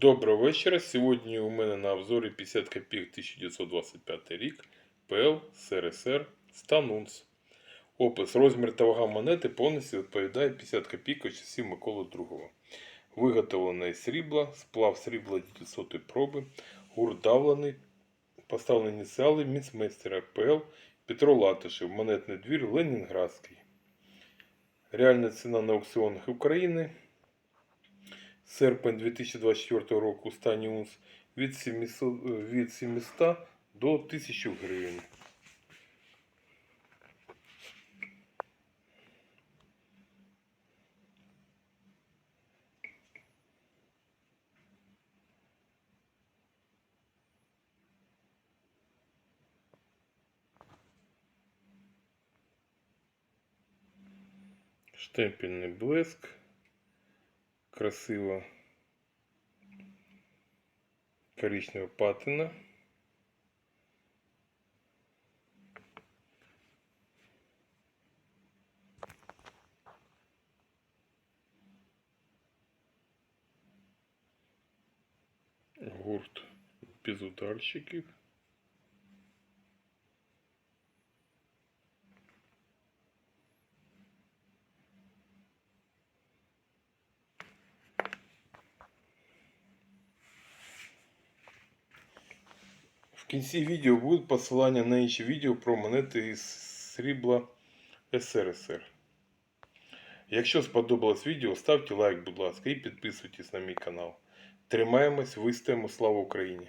Доброго вечора. Сьогодні у мене на обзорі 50 копійок 1925 рік ПЛ СРСР Станунс. Опис. Розмір та вага монети повністю відповідає 50 копійок часів Миколи II. Виготовлена із срібла, сплав срібла 900 проби, гурт давлений, поставлені ініціали міцмейстера ПЛ Петро Латишев, монетний двір Ленінградський. Реальна ціна на аукціонах України серпень 2024 року останній унс від 700, е, від 700 до 1000 гривень. Штемпельний блеск. Красиво коричневая патина. Гурт без ударчиків. В кінці відео будуть посилання на інші відео про монети із срібла СРСР. Якщо сподобалось відео, ставте лайк, будь ласка, і підписуйтесь на мій канал. Тримаємось, вистоїмо, слава Україні!